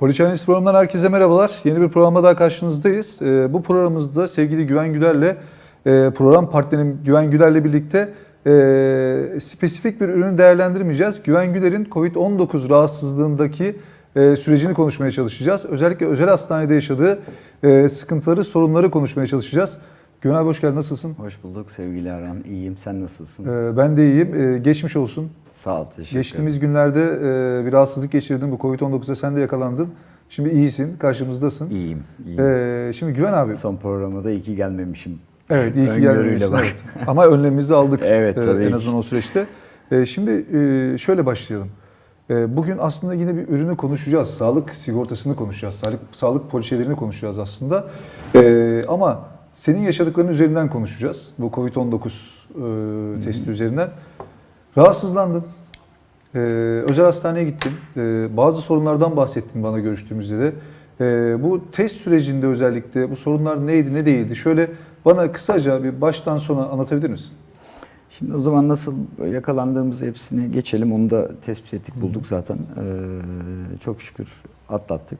Poliçenesi programından herkese merhabalar. Yeni bir programda daha karşınızdayız. Ee, bu programımızda sevgili Güven Güler'le e, program partnerim Güven Güler'le birlikte e, spesifik bir ürünü değerlendirmeyeceğiz. Güven Güler'in COVID-19 rahatsızlığındaki e, sürecini konuşmaya çalışacağız. Özellikle özel hastanede yaşadığı e, sıkıntıları, sorunları konuşmaya çalışacağız. Güven abi hoş geldin. Nasılsın? Hoş bulduk sevgili Aran. İyiyim. Sen nasılsın? Ee, ben de iyiyim. Ee, geçmiş olsun. Sağ ol. Teşekkür Geçtiğimiz günlerde e, bir rahatsızlık geçirdin. Bu Covid-19'da sen de yakalandın. Şimdi iyisin, karşımızdasın. İyiyim. iyiyim. Ee, şimdi Güven abi. Son programa da iyi ki gelmemişim. Evet, iyi ki bak. Evet. Ama önlemimizi aldık. Evet, e, tabii En ki. azından o süreçte. E, şimdi e, şöyle başlayalım. E, bugün aslında yine bir ürünü konuşacağız. Sağlık sigortasını konuşacağız. Sağlık, sağlık poliçelerini konuşacağız aslında. E, ama senin yaşadıkların üzerinden konuşacağız. Bu Covid-19 e, testi üzerinden. Rahatsızlandın. Ee, özel hastaneye gittin. Ee, bazı sorunlardan bahsettin bana görüştüğümüzde de. Ee, bu test sürecinde özellikle bu sorunlar neydi, ne değildi? Şöyle bana kısaca bir baştan sona anlatabilir misin? Şimdi o zaman nasıl yakalandığımız hepsini geçelim. Onu da tespit ettik, bulduk zaten. Ee, çok şükür atlattık.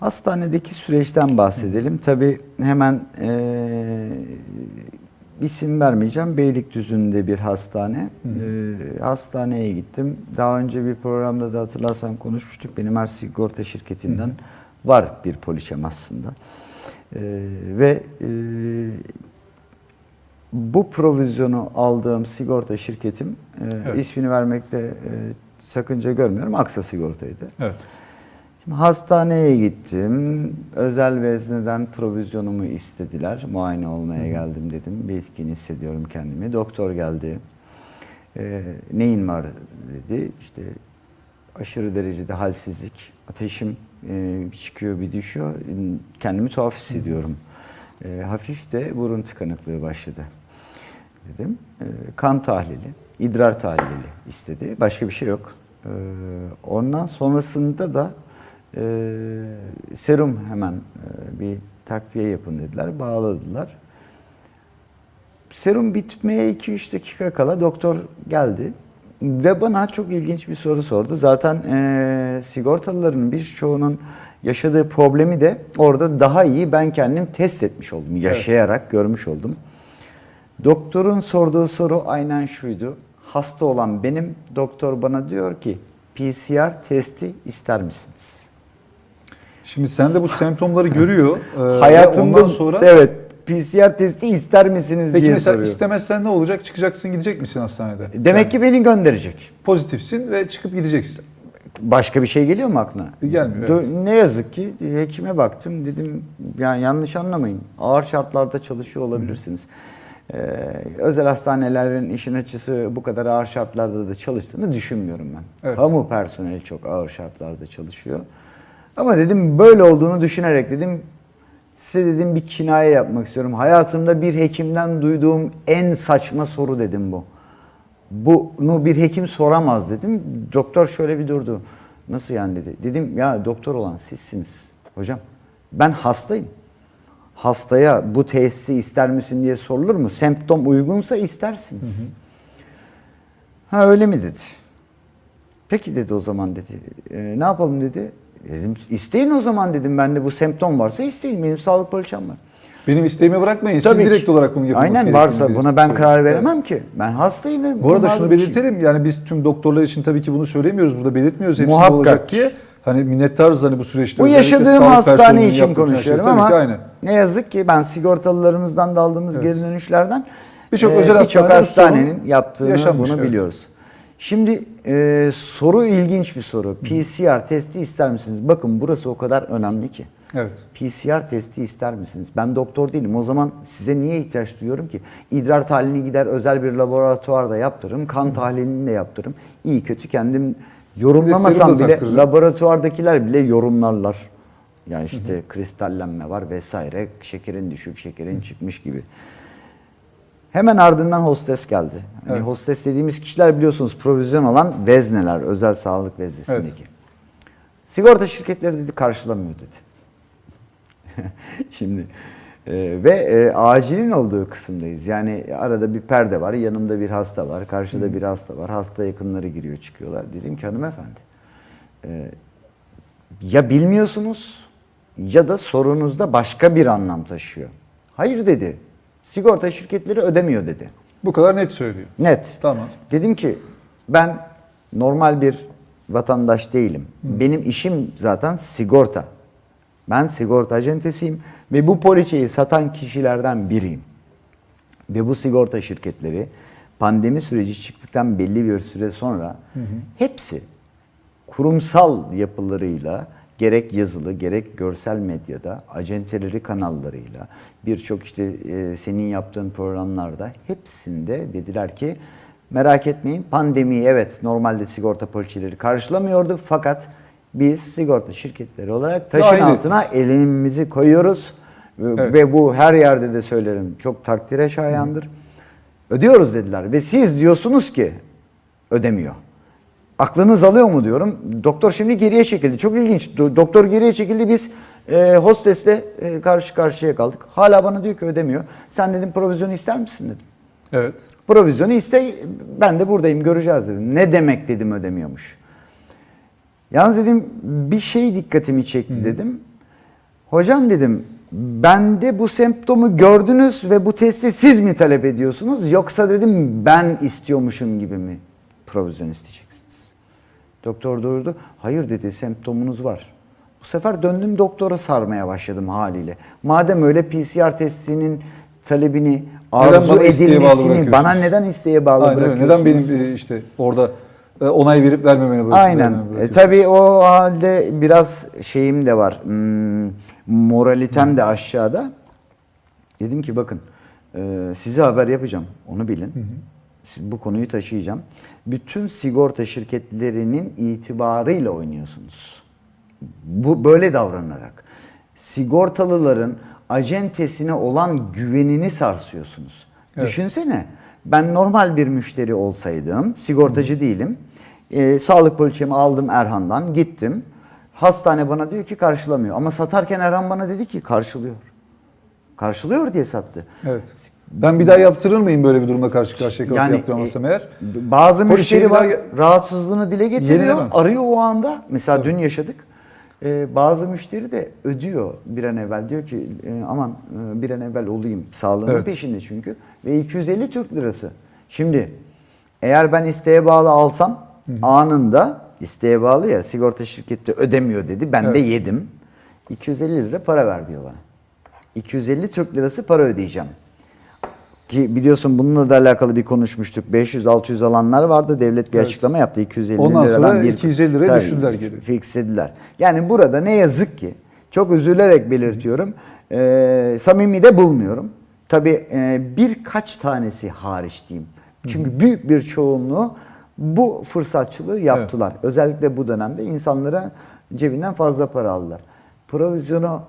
Hastanedeki süreçten bahsedelim. Tabii hemen ee, isim vermeyeceğim. Beylikdüzü'nde bir hastane. Ee, hastaneye gittim. Daha önce bir programda da hatırlarsan konuşmuştuk. Benim her sigorta şirketinden var bir poliçem aslında. Ee, ve ee, bu provizyonu aldığım sigorta şirketim, e, Evet. ismini vermekte e, sakınca görmüyorum, Aksa Sigorta'ydı. Evet. Hastaneye gittim, özel vezneden provizyonumu istediler. Muayene olmaya geldim dedim, bir etkin hissediyorum kendimi. Doktor geldi, E, neyin var dedi, işte aşırı derecede halsizlik, ateşim e, çıkıyor bir düşüyor, kendimi tuhaf hissediyorum. E, hafif de burun tıkanıklığı başladı dedim. E, kan tahlili, idrar tahlili istedi. Başka bir şey yok. E, ondan sonrasında da e, serum hemen e, bir takviye yapın dediler. Bağladılar. Serum bitmeye 2-3 dakika kala doktor geldi ve bana çok ilginç bir soru sordu. Zaten e, sigortalıların birçoğunun yaşadığı problemi de orada daha iyi ben kendim test etmiş oldum. Yaşayarak görmüş oldum. Doktorun sorduğu soru aynen şuydu. Hasta olan benim, doktor bana diyor ki PCR testi ister misiniz? Şimdi sen de bu semptomları görüyor. Ee, ve Hayatımda ondan sonra evet PCR testi ister misiniz Peki diye mesela soruyor. istemezsen ne olacak? Çıkacaksın, gidecek misin hastanede? Demek Yani ki beni gönderecek. pozitifsin ve çıkıp gideceksin. Başka bir şey geliyor mu aklına? Gelmiyor, Dö- Ne yazık ki hekime baktım dedim yani yanlış anlamayın. Ağır şartlarda çalışıyor olabilirsiniz. Ee, özel hastanelerin işin açısı bu kadar ağır şartlarda da çalıştığını düşünmüyorum ben. Evet. Kamu personeli çok ağır şartlarda çalışıyor. Ama dedim böyle olduğunu düşünerek dedim size dedim bir kinaye yapmak istiyorum. Hayatımda bir hekimden duyduğum en saçma soru dedim bu. Bunu bir hekim soramaz dedim. Doktor şöyle bir durdu. Nasıl yani dedi. Dedim ya doktor olan sizsiniz hocam. Ben hastayım. Hastaya bu testi ister misin diye sorulur mu? Semptom uygunsa istersiniz. Ha öyle mi dedi. Peki dedi o zaman dedi. "E, ne yapalım dedi. Dedim isteyin o zaman dedim. Bende bu semptom varsa isteyin. Benim sağlık poliçem var. Benim isteğimi bırakmayın. Tabii Siz ki. direkt olarak bunu yapmanız Aynen varsa buna ben karar Evet. veremem ki. Ben hastayım ve Bu arada şunu bir şey. belirtelim. Yani biz tüm doktorlar için tabii ki bunu söylemiyoruz. Burada belirtmiyoruz. Hepsi Muhakkak. olacak diye. Hani minnettarız hani bu süreçte. Bu yaşadığım hastane için şey. konuşuyorum Tabii ama ki ne yazık ki ben sigortalılarımızdan da aldığımız geri dönüşlerden Birçok e, özel hastanede hastanenin sorun yaptığını bunu evet. biliyoruz. Şimdi e, soru ilginç bir soru. PCR testi ister misiniz? Bakın burası o kadar önemli ki. Evet. PCR testi ister misiniz? Ben doktor değilim. O zaman size niye ihtiyaç duyuyorum ki? İdrar tahlilini gider özel bir laboratuvarda yaptırırım. Kan tahlilini de yaptırırım. İyi kötü kendim yorumlamasam bile laboratuvardakiler bile yorumlarlar. Yani işte kristallenme var vesaire. Şekerin düşük, şekerin çıkmış gibi. Hemen ardından hostes geldi. Hani Evet. hostes dediğimiz kişiler biliyorsunuz provizyon olan vezneler, özel sağlık veznesindeki. Sigorta şirketleri dedi karşılamıyor dedi. Şimdi e, ve e, acilin olduğu kısımdayız. Yani arada bir perde var, yanımda bir hasta var, karşıda bir hasta var. Hasta yakınları giriyor çıkıyorlar. Dedim ki hanımefendi e, Ya bilmiyorsunuz ya da sorunuzda başka bir anlam taşıyor. Hayır dedi. Sigorta şirketleri ödemiyor dedi. Bu kadar net söylüyor. Net. Tamam. Dedim ki ben normal bir vatandaş değilim. Benim işim zaten sigorta. Ben sigorta acentesiyim ve bu poliçeyi satan kişilerden biriyim. Ve bu sigorta şirketleri pandemi süreci çıktıktan belli bir süre sonra hepsi kurumsal yapılarıyla gerek yazılı gerek görsel medyada acenteleri kanallarıyla birçok işte e, senin yaptığın programlarda hepsinde dediler ki merak etmeyin pandemiyi evet normalde sigorta poliçeleri karşılamıyordu fakat biz sigorta şirketleri olarak taşın ettik. altına elimizi koyuyoruz ve, Evet. ve bu her yerde de söylerim çok takdire şayandır. Ödüyoruz dediler ve siz diyorsunuz ki ödemiyor. Aklınız alıyor mu diyorum. Doktor şimdi geriye çekildi. Çok ilginç. Do- Doktor geriye çekildi. Biz e, hostesle e, karşı karşıya kaldık. Hala bana diyor ki ödemiyor. Sen dedim provizyonu ister misin dedim. Evet. Provizyonu iste ben de buradayım göreceğiz dedim. Ne demek dedim ödemiyormuş. Yalnız dedim bir şey dikkatimi çekti dedim. Hocam dedim bende bu semptomu gördünüz ve bu testi siz mi talep ediyorsunuz yoksa dedim ben istiyormuşum gibi mi provizyon isteyeceksiniz? Doktor durdu. Hayır dedi semptomunuz var. Bu sefer döndüm doktora sarmaya başladım haliyle. Madem öyle PCR testinin talebini arzu edilmesini bırakıyorsunuz? bana neden isteğe bağlı Aynen bırakıyorsunuz? Neden benim siz? e, işte orada e, onay verip vermemeni bırak. Aynen. vermemeni E, tabii o halde biraz şeyim de var. Hmm, moralitem de aşağıda. Dedim ki bakın e, size haber yapacağım. Onu bilin. Siz bu konuyu taşıyacağım. Bütün sigorta şirketlerinin itibarıyla oynuyorsunuz. Bu böyle davranarak sigortalıların acentesine olan güvenini sarsıyorsunuz. Evet. Düşünsene ben normal bir müşteri olsaydım, sigortacı değilim. Ee, sağlık poliçemi aldım Erhan'dan, gittim. Hastane bana diyor ki karşılamıyor. Ama satarken Erhan bana dedi ki karşılıyor. Karşılıyor diye sattı. Evet. Ben bir daha yaptırır mıyım böyle bir durumda karşı karşıya kalıp Yani, yaptıramazsam e, eğer? Bazı Poliçeyi müşteri var rahatsızlığını dile getiriyor, Yenilemem. arıyor o anda. Mesela dün yaşadık. Ee, bazı müşteri de ödüyor bir an evvel. Diyor ki e, aman e, bir an evvel olayım. Sağlığının Evet. peşinde çünkü. Ve 250 Türk lirası. Şimdi eğer ben isteğe bağlı alsam anında isteğe bağlı ya sigorta şirketi ödemiyor dedi. Ben de Evet. yedim. 250 lira para ver diyor bana. 250 Türk lirası para ödeyeceğim. Ki biliyorsun bununla da alakalı bir konuşmuştuk. 500-600 alanlar vardı. Devlet bir Evet. açıklama yaptı. 250 Ondan liradan sonra bir 250 liraya Tabii, düşürdüler geri. Fixlediler. Yani burada ne yazık ki çok üzülerek belirtiyorum. E, samimi de bulmuyorum. Tabii e, birkaç tanesi hariç diyeyim. Çünkü büyük bir çoğunluğu bu fırsatçılığı yaptılar. Özellikle bu dönemde insanlara cebinden fazla para aldılar. Provizyonu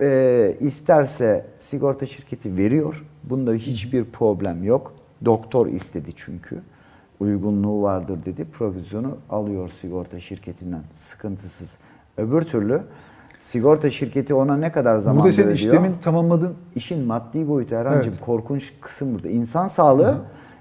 e, isterse sigorta şirketi veriyor. Bunda hiçbir problem yok. Doktor istedi çünkü. Uygunluğu vardır dedi. Provizyonu alıyor sigorta şirketinden. Sıkıntısız. Öbür türlü sigorta şirketi ona ne kadar zaman Burada senin ödüyor? işlemin tamamladın. İşin maddi boyutu Erhan'cığım Evet. korkunç kısım burada. İnsan sağlığı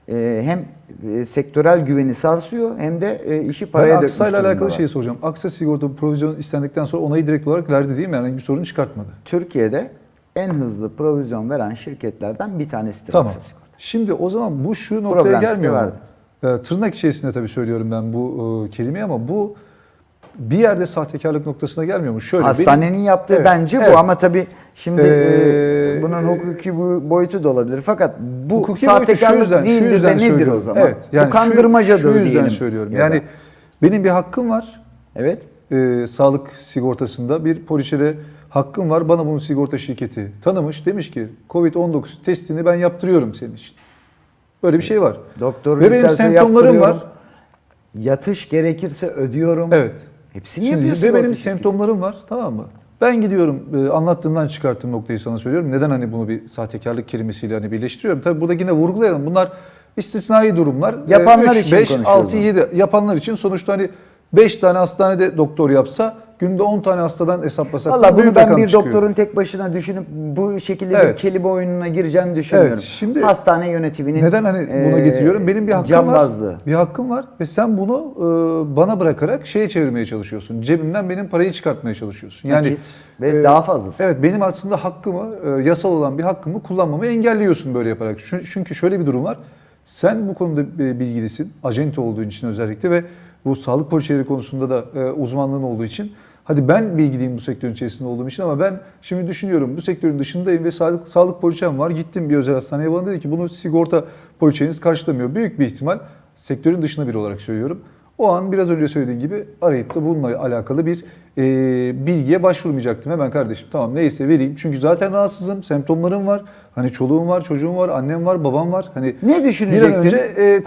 e, hem e, sektörel güveni sarsıyor hem de e, işi paraya ben dökmüş Aksa'yla alakalı şeyi soracağım. Aksa sigorta provizyon istendikten sonra onayı direkt olarak verdi değil mi? Yani bir sorun çıkartmadı. Türkiye'de en hızlı provizyon veren şirketlerden bir tanesidir Tamam. Aksa Sigorta. Şimdi o zaman bu şu noktaya Problem gelmiyor size Ee, tırnak içerisinde tabii söylüyorum ben bu e, kelimeyi ama bu bir yerde sahtekarlık noktasına gelmiyor mu? Şöyle Hastanenin benim- yaptığı Evet, bence evet. bu ama tabii şimdi Ee, e, bunun hukuki bu boyutu da olabilir. Fakat bu Hukuki sahtekarlık yüzden, değildir yüzden de nedir o zaman? Evet, yani bu kandırmacadır şu, şu diyelim. söylüyorum. ya da. Yani benim bir hakkım var. evet. e, sağlık sigortasında bir poliçede hakkım var. Bana bunu sigorta şirketi tanımış. Demiş ki Covid-19 testini ben yaptırıyorum senin için. Böyle bir şey var. Doktor Ve benim semptomlarım var. Yatış gerekirse ödüyorum. Evet. Hepsini Şimdi, yapıyor ve benim semptomlarım var tamam mı? Ben gidiyorum e, anlattığımdan çıkarttığım noktayı sana söylüyorum. Neden hani bunu bir sahtekarlık kelimesiyle hani birleştiriyorum? Tabii burada yine vurgulayalım. Bunlar istisnai durumlar. E, Yapanlar üç, için beş, konuşuyoruz 6, 7 yapanlar için sonuçta hani 5 tane hastanede doktor yapsa günde 10 tane hastadan hesaplasak Valla bunu ben bir çıkıyor. doktorun tek başına düşünüp bu şekilde bir Evet. kelime oyununa gireceğini düşünmüyorum. Evet, şimdi- Hastane yönetiminin Neden hani buna getiriyorum? Benim bir hakkım cambazlığı. var. Bir hakkım var ve sen bunu e, bana bırakarak şeye çevirmeye çalışıyorsun. Cebimden benim parayı çıkartmaya çalışıyorsun. Yani Nakit ve e, daha fazlası. Evet benim aslında hakkımı, e, yasal olan bir hakkımı kullanmamı engelliyorsun böyle yaparak. Çün- Çünkü şöyle bir durum var. Sen bu konuda bilgilisin. Acente olduğun için özellikle ve bu sağlık poliçeleri konusunda da e, uzmanlığın olduğu için Hadi ben bilgiliyim bu sektörün içerisinde olduğum için ama ben şimdi düşünüyorum bu sektörün dışındayım ve sağlık sağlık poliçem var. Gittim bir özel hastaneye bana dedi ki bunu sigorta poliçeniz karşılamıyor. Büyük bir ihtimal sektörün dışında biri olarak söylüyorum. O an biraz önce söylediğin gibi arayıp da bununla alakalı bir e, bilgiye başvurmayacaktım. Hemen kardeşim tamam neyse vereyim. Çünkü zaten rahatsızım, semptomlarım var. Hani çoluğum var, çocuğum var, annem var, babam var. Hani Ne düşünecektin? Bir an önce e,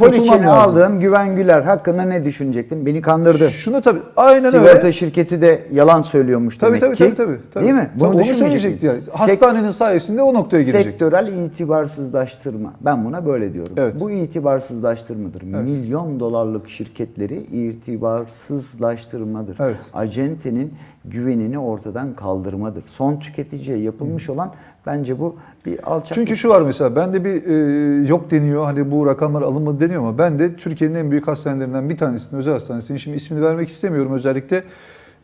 aldığım Güven Güler hakkında ne düşünecektin? Beni kandırdı. Şunu tabii aynen Sigorta öyle. şirketi de yalan söylüyormuş Tabii demek tabii, ki. tabii tabii tabii. Değil mi? Tabii, onu düşünmeyecektin. söyleyecekti yani. Hastanenin sayesinde o noktaya girecek. Sektörel itibarsızlaştırma. Ben buna böyle diyorum. Evet. Bu itibarsızlaştırmadır. Milyon dolarlık şirketleri itibarsızlaştırmadır. Evet. Acentenin güvenini ortadan kaldırmadır. Son tüketiciye yapılmış olan bence bu bir alçak. Çünkü şu var mesela bende bir e, yok deniyor hani bu rakamlar alınmadı deniyor ama ben de Türkiye'nin en büyük hastanelerinden bir tanesinin özel hastanesinin şimdi ismini vermek istemiyorum özellikle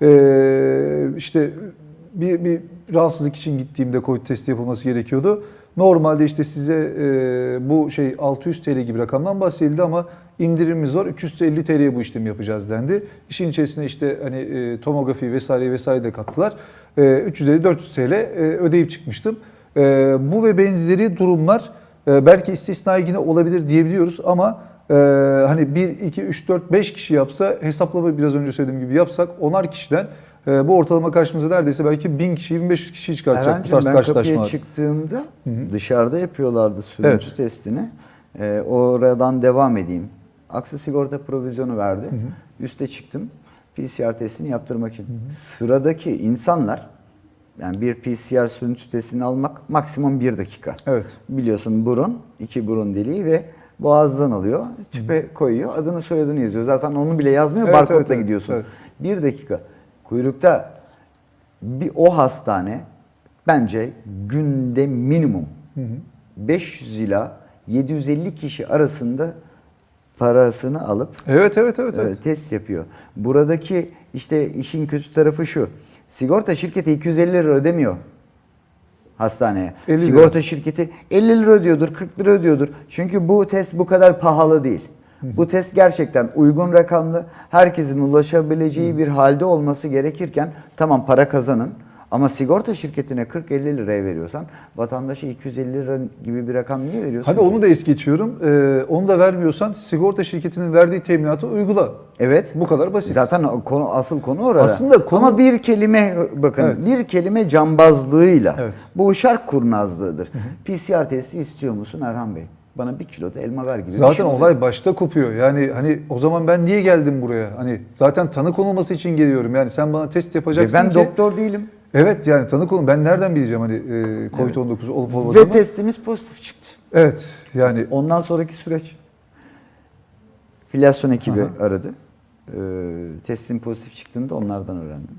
e, işte bir, bir rahatsızlık için gittiğimde COVID testi yapılması gerekiyordu. Normalde işte size e, bu şey 600 TL gibi rakamdan bahsedildi ama indirimimiz var 350 TL'ye bu işlemi yapacağız dendi. İşin içerisine işte hani e, tomografi vesaire vesaire de kattılar. E, 350-400 TL e, ödeyip çıkmıştım. Ee, bu ve benzeri durumlar e, belki istisnai yine olabilir diyebiliyoruz ama e, hani 1, 2, 3, 4, 5 kişi yapsa hesaplama biraz önce söylediğim gibi yapsak onar kişiden e, bu ortalama karşımıza neredeyse belki 1000 kişi 1500 kişi çıkartacak bu Erhan'cığım tarz ben kapıya karşılaşmalar. çıktığımda dışarıda yapıyorlardı sürüntü Evet. testini. Ee, oradan devam edeyim. Aksa sigorta provizyonu verdi. Üste çıktım. PCR testini yaptırmak için. Sıradaki insanlar yani bir PCR sürüntü testini almak maksimum bir dakika. Evet. Biliyorsun burun, iki burun deliği ve boğazdan alıyor. Tüpe koyuyor. Adını soyadını yazıyor. Zaten onu bile yazmıyor. Evet, Barkodla evet, evet, gidiyorsun. evet. Bir dakika. Kuyrukta bir o hastane bence günde minimum 500 ila 750 kişi arasında parasını alıp Evet evet evet. evet. e, test yapıyor. Buradaki işte işin kötü tarafı şu. Sigorta şirketi 250 lira ödemiyor hastaneye. 50 lira. Sigorta şirketi 50 lira ödüyordur, 40 lira ödüyordur. Çünkü bu test bu kadar pahalı değil. Bu test gerçekten uygun rakamlı, herkesin ulaşabileceği bir halde olması gerekirken tamam para kazanın ama sigorta şirketine 40-50 liraya veriyorsan vatandaşa 250 lira gibi bir rakam niye veriyorsun? Hadi ki? onu da es geçiyorum. Ee, onu da vermiyorsan sigorta şirketinin verdiği teminatı uygula. Evet. Bu kadar basit. Zaten konu asıl konu orada. Aslında konu- Ama bir kelime bakın Evet. bir kelime cambazlığıyla Evet. bu şark kurnazlığıdır. PCR testi istiyor musun Erhan Bey? Bana bir kilo da elma ver gibi. Zaten şey oluyor. olay başta kopuyor. Yani hani o zaman ben niye geldim buraya? Hani zaten tanı konulması için geliyorum. Yani sen bana test Ve yapacaksın ben ki. doktor değilim. Evet yani tanı konu. Ben nereden bileceğim hani e, Covid-19 olup olmadığını? Ve testimiz pozitif çıktı. Evet yani Ondan sonraki süreç. Filyasyon ekibi aradı. Ee, testin pozitif çıktığını da onlardan öğrendim.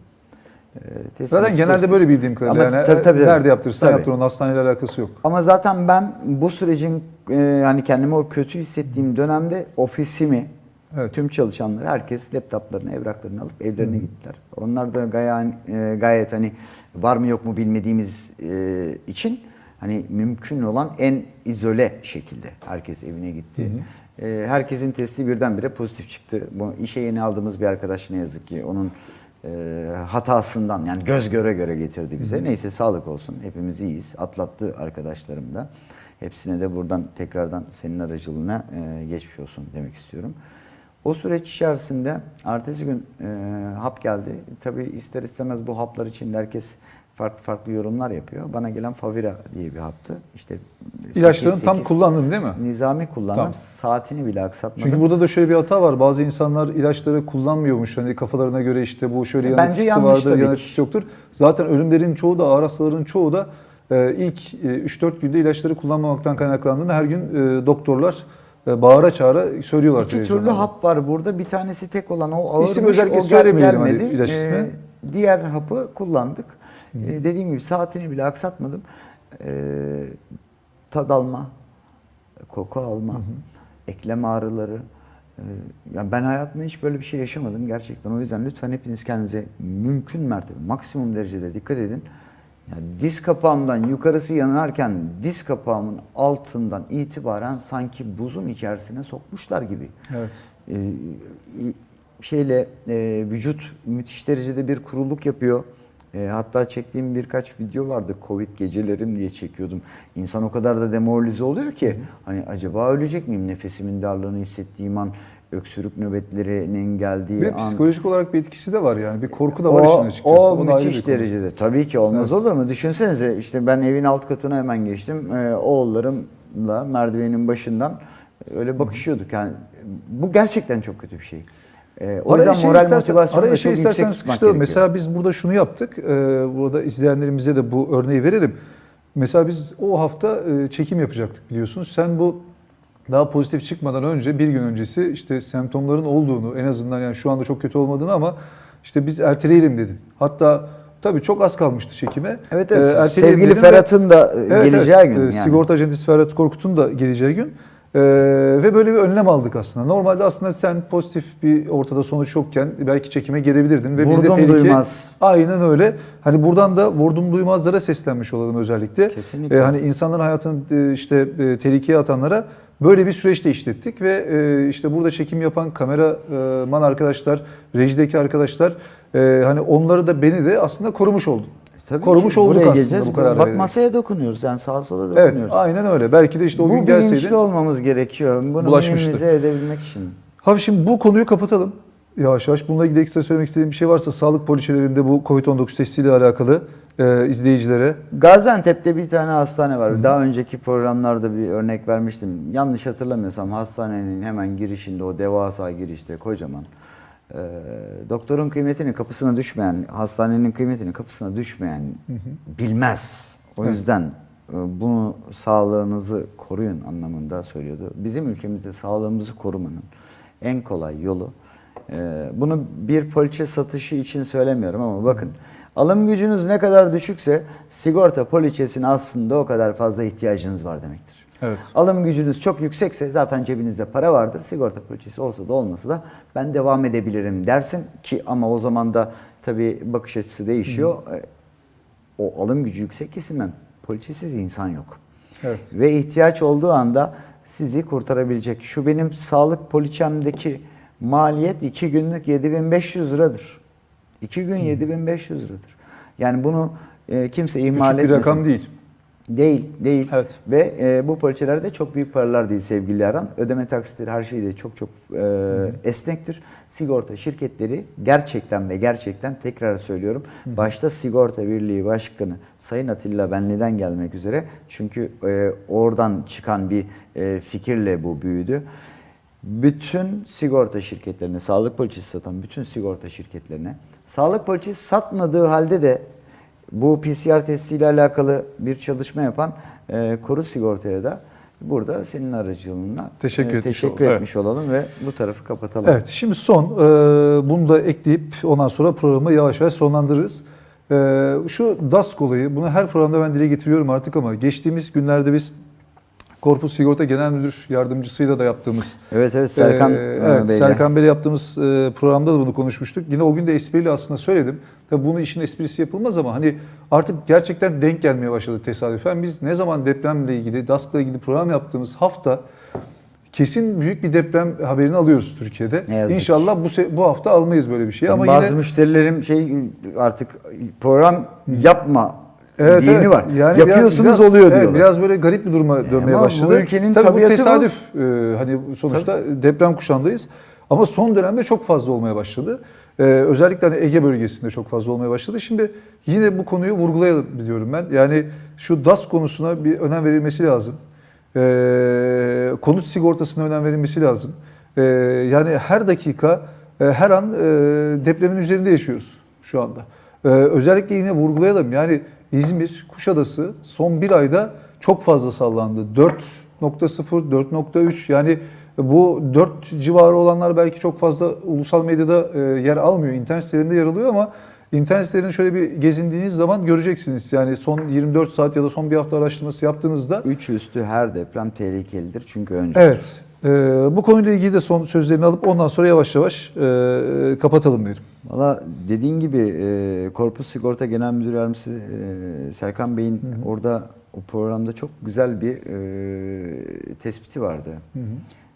Testimiz zaten genelde pozitif. böyle bildiğim kadarıyla Ama yani tabii, tabii, nerede yaptırırsan yaptır onun hastaneyle alakası yok. Ama zaten ben bu sürecin e, hani kendimi o kötü hissettiğim dönemde ofisimi Evet. tüm çalışanları herkes laptoplarını, evraklarını alıp evlerine gittiler. Onlar da gayet, gayet hani var mı yok mu bilmediğimiz e, için hani mümkün olan en izole şekilde herkes evine gitti. E, herkesin testi birdenbire pozitif çıktı. Bu işe yeni aldığımız bir arkadaş ne yazık ki onun e, hatasından yani göz göre göre getirdi bize. Neyse sağlık olsun. Hepimiz iyiyiz. Atlattı arkadaşlarım da. Hepsine de buradan tekrardan senin aracılığına e, geçmiş olsun demek istiyorum. O süreç içerisinde ertesi gün e, hap geldi. Tabii ister istemez bu haplar için herkes farklı farklı yorumlar yapıyor. Bana gelen Favira diye bir haptı. İşte İlaçlarını 8-8 tam kullandın değil mi? Nizami kullandım. Tamam. Saatini bile aksatmadım. Çünkü burada da şöyle bir hata var. Bazı insanlar ilaçları kullanmıyormuş. Hani kafalarına göre işte bu şöyle yan Bence etkisi vardır, yan ki. etkisi yoktur. Zaten ölümlerin çoğu da ağır hastaların çoğu da e, ilk e, 3-4 günde ilaçları kullanmamaktan kaynaklandığını her gün e, doktorlar e, bağıra çağıra söylüyorlar İki türlü hap var burada. Bir tanesi tek olan o ağırmış. İsim özellikle o gel- hani gelmedi. ilaç ismi. Ee, diğer hapı kullandık. E, dediğim gibi saatini bile aksatmadım. E, tad alma, koku alma, eklem ağrıları. e, yani ben hayatımda hiç böyle bir şey yaşamadım gerçekten. O yüzden lütfen hepiniz kendinize mümkün mertebe, maksimum derecede dikkat edin. Yani diz kapağımdan yukarısı yanarken diz kapağımın altından itibaren sanki buzun içerisine sokmuşlar gibi. Evet. Ee, şeyle e, vücut müthiş derecede bir kuruluk yapıyor. E, hatta çektiğim birkaç video vardı. Covid gecelerim diye çekiyordum. İnsan o kadar da demoralize oluyor ki hani acaba ölecek miyim? Nefesimin darlığını hissettiğim an, öksürük nöbetlerinin geldiği Ve an. psikolojik olarak bir etkisi de var yani. Bir korku da var O, işin açıkçası. o bir müthiş konu. derecede. Tabii ki olmaz olur mu? Düşünsenize işte ben evin alt katına hemen geçtim. Ee, oğullarımla merdivenin başından öyle bakışıyorduk. Yani bu gerçekten çok kötü bir şey. Ee, o Araya yüzden şey moral istersen- motivasyonu araya da şey çok yüksek tutmak gerekiyor. Mesela biz burada şunu yaptık. Ee, burada izleyenlerimize de bu örneği verelim. Mesela biz o hafta e, çekim yapacaktık biliyorsunuz. Sen bu daha pozitif çıkmadan önce bir gün öncesi işte semptomların olduğunu en azından yani şu anda çok kötü olmadığını ama işte biz erteleyelim dedin. Hatta tabii çok az kalmıştı çekime. Evet evet. Ee, Sevgili Ferhat'ın da e, Evet, geleceği evet. gün yani. Sigorta acentesi Ferhat Korkut'un da geleceği gün. Ee, ve böyle bir önlem aldık aslında. Normalde aslında sen pozitif bir ortada sonuç yokken belki çekime gelebilirdin. Ve biz de Vurdum tehlike- duymaz. Aynen öyle. Hani buradan da vurdum duymazlara seslenmiş olalım özellikle. Kesinlikle. Ee, hani insanların hayatını e, işte e, tehlikeye atanlara böyle bir süreçte işlettik ve e, işte burada çekim yapan kameraman arkadaşlar, rejideki arkadaşlar e, hani onları da beni de aslında korumuş oldun. Tabii korumuş ki. olduk aslında geleceğiz. bu kararı Bak masaya dokunuyoruz. Yani sağa sola Evet, dokunuyoruz. aynen öyle. Belki de işte o bu gün bilinçli gelseydin. olmamız gerekiyor. Bunu minimize edebilmek için. Abi şimdi bu konuyu kapatalım. Yavaş yavaş. Bununla ilgili ekstra söylemek istediğim bir şey varsa sağlık poliçelerinde bu COVID-19 testiyle alakalı e, izleyicilere. Gaziantep'te bir tane hastane var. Daha önceki programlarda bir örnek vermiştim. Yanlış hatırlamıyorsam hastanenin hemen girişinde o devasa girişte kocaman e, doktorun kıymetini kapısına düşmeyen, hastanenin kıymetini kapısına düşmeyen bilmez. O Evet. yüzden e, bunu sağlığınızı koruyun anlamında söylüyordu. Bizim ülkemizde sağlığımızı korumanın en kolay yolu e, bunu bir poliçe satışı için söylemiyorum ama bakın alım gücünüz ne kadar düşükse sigorta poliçesine aslında o kadar fazla ihtiyacınız var demektir. Evet. Alım gücünüz çok yüksekse zaten cebinizde para vardır. Sigorta poliçesi olsa da olmasa da ben devam edebilirim dersin ki ama o zaman da tabii bakış açısı değişiyor. E, O alım gücü yüksek kesimden poliçesiz insan yok. Evet. Ve ihtiyaç olduğu anda sizi kurtarabilecek. Şu benim sağlık poliçemdeki maliyet 2 günlük 7500 liradır. 2 gün 7500 liradır. Yani bunu e, kimse ihmal Küçük bir rakam değil. Değil, değil. Evet. Ve e, bu poliçeler de çok büyük paralar değil sevgili Aran. Ödeme taksitleri her şey de çok çok e, esnektir. Sigorta şirketleri gerçekten ve gerçekten tekrar söylüyorum. Başta Sigorta Birliği Başkanı Sayın Atilla Benli'den gelmek üzere. Çünkü e, oradan çıkan bir e, fikirle bu büyüdü. Bütün sigorta şirketlerine, sağlık poliçesi satan bütün sigorta şirketlerine, sağlık poliçesi satmadığı halde de bu PCR testiyle alakalı bir çalışma yapan e, Koru Sigorta'ya da burada senin aracılığınla Teşekkür e, etmiş teşekkür olalım. etmiş olalım ve bu tarafı kapatalım. Evet şimdi son e, bunu da ekleyip ondan sonra programı yavaş yavaş sonlandırırız. E, şu DASK olayı bunu her programda ben dile getiriyorum artık ama geçtiğimiz günlerde biz Korpus Sigorta Genel Müdür Yardımcısıyla da yaptığımız Evet evet Serkan Ee, e, evet, Bey'le. Serkan Bey'le yaptığımız e, programda da bunu konuşmuştuk. Yine o gün de espriyle aslında söyledim. Tabii bunu işin esprisi yapılmaz ama hani artık gerçekten denk gelmeye başladı tesadüfen. Biz ne zaman depremle ilgili, DASK'la ilgili program yaptığımız hafta kesin büyük bir deprem haberini alıyoruz Türkiye'de. İnşallah bu bu hafta almayız böyle bir şey ama bazı yine müşterilerim şey artık program yapma Evet, dini evet. var. Yani Yapıyorsunuz biraz- oluyor evet, diyorlar. Biraz böyle garip bir duruma dönmeye ama bu başladı. ülkenin Tabii bu tabiatı bu. tesadüf. Ee, hani sonuçta deprem kuşağındayız. Ama son dönemde çok fazla olmaya başladı. Ee, özellikle hani Ege bölgesinde çok fazla olmaya başladı. Şimdi yine bu konuyu vurgulayalım diyorum ben. Yani şu DAS konusuna bir önem verilmesi lazım. Ee, konut sigortasına önem verilmesi lazım. Ee, yani her dakika, e, her an e, depremin üzerinde yaşıyoruz şu anda. Ee, özellikle yine vurgulayalım. Yani İzmir, Kuşadası son bir ayda çok fazla sallandı. 4.0, 4.3 yani bu 4 civarı olanlar belki çok fazla ulusal medyada e, yer almıyor. İnternet sitelerinde yer alıyor ama internet sitelerini şöyle bir gezindiğiniz zaman göreceksiniz. Yani son 24 saat ya da son bir hafta araştırması yaptığınızda 3 üstü her deprem tehlikelidir çünkü önce. Evet. Ee, bu konuyla ilgili de son sözlerini alıp ondan sonra yavaş yavaş e, kapatalım derim. Valla dediğin gibi e, Korpus Sigorta Genel Müdür Yardımcısı e, Serkan Bey'in orada o programda çok güzel bir e, tespiti vardı.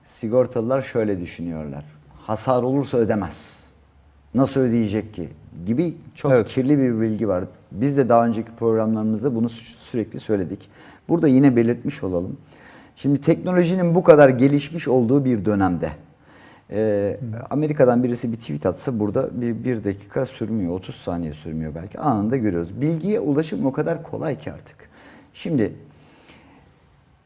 Sigortalılar şöyle düşünüyorlar. Hasar olursa ödemez. Nasıl ödeyecek ki? Gibi çok Evet. kirli bir bilgi var. Biz de daha önceki programlarımızda bunu sü- sürekli söyledik. Burada yine belirtmiş olalım. Şimdi teknolojinin bu kadar gelişmiş olduğu bir dönemde ee, Amerika'dan birisi bir tweet atsa burada bir, bir dakika sürmüyor, 30 saniye sürmüyor belki. Anında görüyoruz. Bilgiye ulaşım o kadar kolay ki artık. Şimdi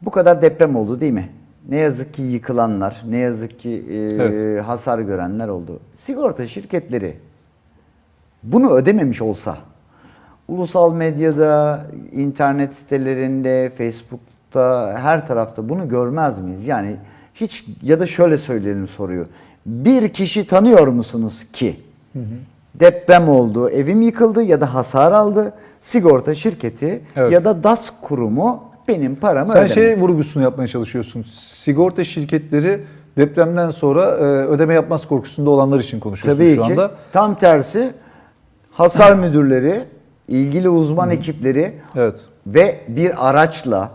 bu kadar deprem oldu değil mi? Ne yazık ki yıkılanlar, ne yazık ki e, Evet. hasar görenler oldu. Sigorta şirketleri bunu ödememiş olsa ulusal medyada, internet sitelerinde, Facebook'ta, her tarafta bunu görmez miyiz? Yani hiç ya da şöyle söyleyelim soruyu. Bir kişi tanıyor musunuz ki deprem oldu, evim yıkıldı ya da hasar aldı. Sigorta şirketi Evet. ya da DAS kurumu benim paramı Sen ödemedi. şey vurgusunu yapmaya çalışıyorsun. Sigorta şirketleri depremden sonra e, ödeme yapmaz korkusunda olanlar için konuşuyorsun Tabii şu ki. anda. Tam tersi hasar müdürleri, ilgili uzman ekipleri Evet. ve bir araçla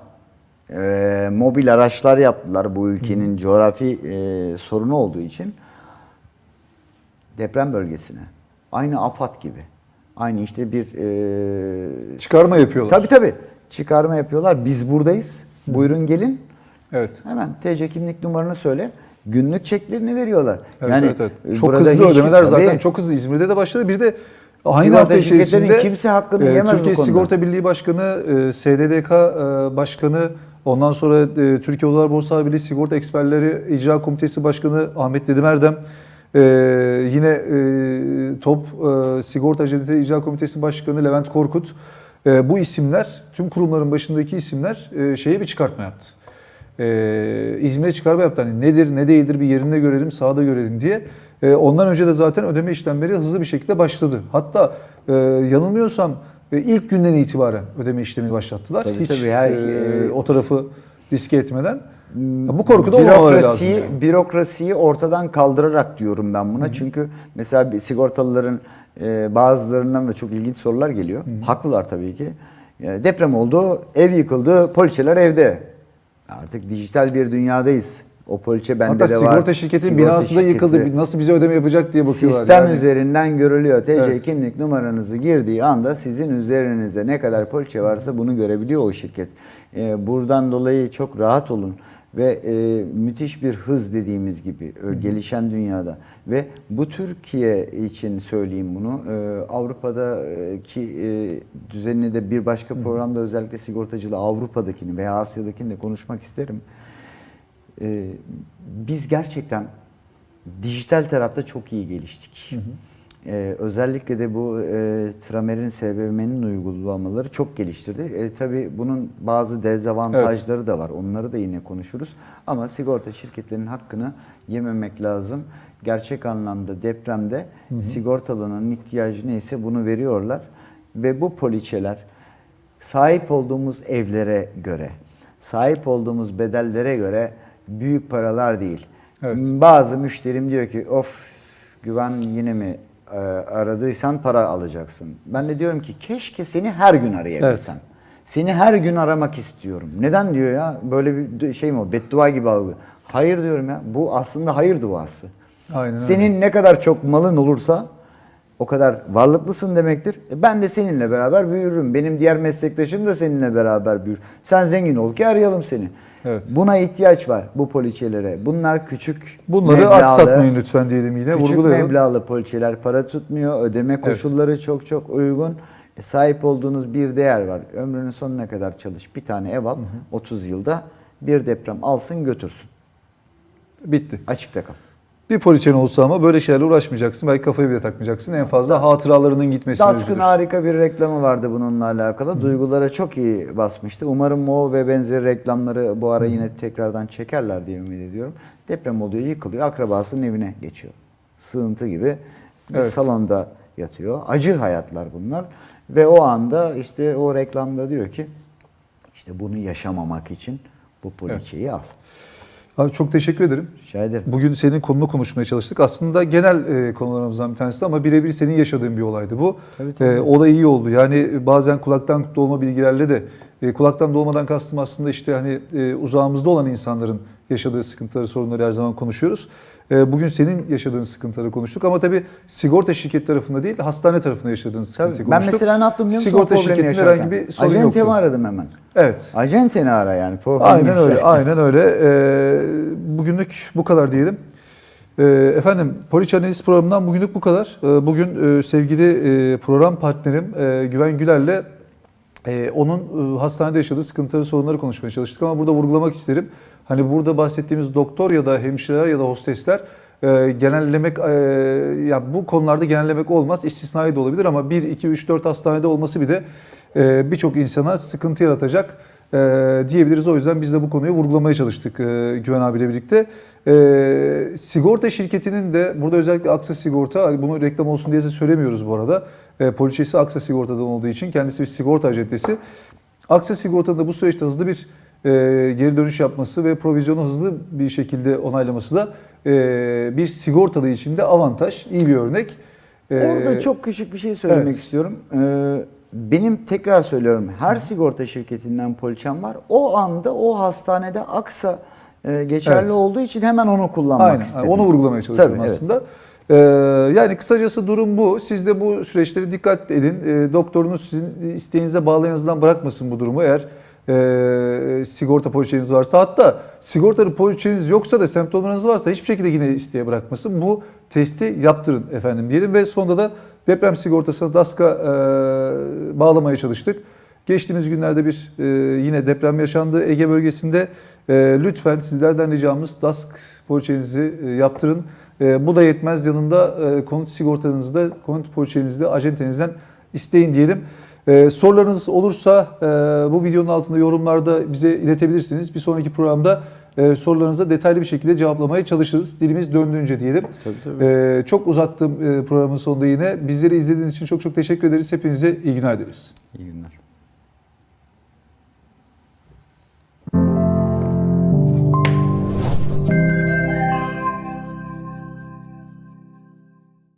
e, mobil araçlar yaptılar bu ülkenin coğrafi e, sorunu olduğu için deprem bölgesine. Aynı AFAD gibi. Aynı işte bir e, Çıkarma yapıyorlar. Tabii tabii. Çıkarma yapıyorlar. Biz buradayız. Buyurun gelin. Evet. Hemen TC kimlik numaranı söyle. Günlük çeklerini veriyorlar. Evet, yani evet, evet. Çok hızlı ödemeler zaten tabii. çok hızlı İzmir'de de başladı. Bir de aynı Sigorta hafta içerisinde kimse hakkını e, yemez Türkiye. Sigorta Birliği Başkanı, e, SDDK e, Başkanı, ondan sonra e, Türkiye Odalar Borsalar Birliği Sigorta Eksperleri İcra Komitesi Başkanı Ahmet Erdem, e, yine e, TOP e, Sigorta Acentesi İcra Komitesi Başkanı Levent Korkut, e, bu isimler, tüm kurumların başındaki isimler e, şeye bir çıkartma yaptı. Ee, İzmir'e çıkarma yaptı. Hani nedir ne değildir bir yerinde görelim sahada görelim diye. Ee, ondan önce de zaten ödeme işlemleri hızlı bir şekilde başladı. Hatta e, yanılmıyorsam e, ilk günden itibaren ödeme işlemini başlattılar. Tabii, Hiç tabii, her- e, o tarafı riske etmeden. Ya bu korku da olmamaları lazım. yani. bürokrasiyi ortadan kaldırarak diyorum ben buna. Çünkü mesela sigortalıların e, bazılarından da çok ilginç sorular geliyor. Haklılar tabii ki. E, deprem oldu, ev yıkıldı, poliçeler evde. Artık dijital bir dünyadayız. O poliçe bende Hatta de var. sigorta şirketinin binası da yıkıldı. şirketi- Nasıl bize ödeme yapacak diye bakıyorlar. Sistem yani. üzerinden görülüyor. TC Evet. kimlik numaranızı girdiği anda sizin üzerinize ne kadar poliçe varsa bunu görebiliyor o şirket. Ee, buradan dolayı çok rahat olun ve e, müthiş bir hız dediğimiz gibi e, gelişen dünyada ve bu Türkiye için söyleyeyim bunu e, Avrupa'daki e, düzenini de bir başka programda özellikle sigortacılığı Avrupa'dakini veya Asya'dakini de konuşmak isterim. Ee, biz gerçekten dijital tarafta çok iyi geliştik. Ee, özellikle de bu e, Tramer'in SBM'nin uygulamaları çok geliştirdi. E, tabii bunun bazı dezavantajları da var. Onları da yine konuşuruz. Ama sigorta şirketlerinin hakkını yememek lazım. Gerçek anlamda depremde sigortalının ihtiyacı neyse bunu veriyorlar. Ve bu poliçeler sahip olduğumuz evlere göre, sahip olduğumuz bedellere göre büyük paralar değil. Evet. Bazı müşterim diyor ki of güven yine mi e, aradıysan para alacaksın. Ben de diyorum ki keşke seni her gün arayabilsem. Seni her gün aramak istiyorum. Neden diyor ya böyle bir şey mi o beddua gibi algı. Hayır diyorum ya bu aslında hayır duası. Aynen öyle. Senin ne kadar çok malın olursa o kadar varlıklısın demektir. E ben de seninle beraber büyürüm. Benim diğer meslektaşım da seninle beraber büyür. Sen zengin ol ki arayalım seni. Evet. Buna ihtiyaç var bu poliçelere. Bunlar küçük Bunları meblağlı- aksatmayın lütfen diyelim yine. Küçük Vurgulayalım. meblağlı poliçeler para tutmuyor. Ödeme koşulları çok çok uygun. E, sahip olduğunuz bir değer var. Ömrünün sonuna kadar çalış. Bir tane ev al. 30 yılda bir deprem alsın götürsün. Bitti. Açıkta kal. Bir poliçen olsa ama böyle şeylerle uğraşmayacaksın. Belki kafayı bile takmayacaksın. En fazla hatıralarının gitmesine Dask'ın üzülürsün. harika bir reklamı vardı bununla alakalı. Duygulara çok iyi basmıştı. Umarım o ve benzeri reklamları bu ara yine tekrardan çekerler diye ümit ediyorum. Deprem oluyor, yıkılıyor, akrabasının evine geçiyor. Sığıntı gibi bir Evet. salonda yatıyor. Acı hayatlar bunlar. Ve o anda işte o reklamda diyor ki işte bunu yaşamamak için bu poliçeyi al. Abi çok teşekkür ederim. Rica ederim. Bugün senin konunu konuşmaya çalıştık. Aslında genel e, konularımızdan bir tanesi ama birebir senin yaşadığın bir olaydı bu. Tabii, tabii. E, o da iyi oldu. Yani bazen kulaktan dolma bilgilerle de e, kulaktan dolmadan kastım aslında işte hani e, uzağımızda olan insanların yaşadığı sıkıntıları, sorunları her zaman konuşuyoruz. E, bugün senin yaşadığın sıkıntıları konuştuk ama tabii sigorta şirket tarafında değil, hastane tarafında yaşadığın sıkıntıyı Tabii. Ben konuştuk. mesela ne yaptım biliyor musun? Sigorta yaşarken? herhangi bir sorun Acentemi yoktu. aradım hemen. Evet. Acenteni ara yani. Problem Aynen öyle, yaşarken. aynen öyle. Ee, bugünlük bu kadar diyelim. Ee, efendim, Poliç Analiz programından bugünlük bu kadar. Ee, bugün e, sevgili e, program partnerim e, Güven Güler'le onun hastanede yaşadığı sıkıntıları, sorunları konuşmaya çalıştık ama burada vurgulamak isterim. Hani burada bahsettiğimiz doktor ya da hemşireler ya da hostesler e, genellemek e, ya bu konularda genellemek olmaz. istisnai de olabilir ama 1 2 3 4 hastanede olması bile e, birçok insana sıkıntı yaratacak e, diyebiliriz. O yüzden biz de bu konuyu vurgulamaya çalıştık e, Güven abiyle birlikte. E, sigorta şirketinin de burada özellikle Aksa Sigorta, hani bunu reklam olsun diye de söylemiyoruz bu arada. E, poliçesi Aksa Sigorta'dan olduğu için kendisi bir sigorta acentesi. Aksa Sigorta'nın da bu süreçte hızlı bir e, geri dönüş yapması ve provizyonu hızlı bir şekilde onaylaması da e, bir sigortalı için de avantaj, iyi bir örnek. E, Orada çok küçük bir şey söylemek evet. istiyorum. Ee, benim tekrar söylüyorum her sigorta şirketinden poliçem var. O anda o hastanede aksa e, geçerli Evet. olduğu için hemen onu kullanmak Aynen, istedim. onu vurgulamaya çalışıyorum Tabii, evet. aslında. Ee, yani kısacası durum bu. Siz de bu süreçleri dikkat edin. Ee, doktorunuz sizin isteğinize bağlayanızdan bırakmasın bu durumu eğer e, sigorta poliçeniz varsa. Hatta sigortalı poliçeniz yoksa da semptomlarınız varsa hiçbir şekilde yine isteğe bırakmasın. Bu testi yaptırın efendim diyelim ve sonunda da deprem sigortasına DASK'a e, bağlamaya çalıştık. Geçtiğimiz günlerde bir e, yine deprem yaşandı Ege bölgesinde. E, lütfen sizlerden ricamız DASK poliçenizi e, yaptırın. E, bu da yetmez yanında e, konut sigortanızı da konut poliçenizi de acentenizden isteyin diyelim. E, sorularınız olursa e, bu videonun altında yorumlarda bize iletebilirsiniz. Bir sonraki programda e, sorularınıza detaylı bir şekilde cevaplamaya çalışırız. Dilimiz döndüğünce diyelim. Tabii, tabii. E, çok uzattım e, programın sonunda yine. Bizleri izlediğiniz için çok çok teşekkür ederiz. Hepinize iyi günler dileriz. İyi günler.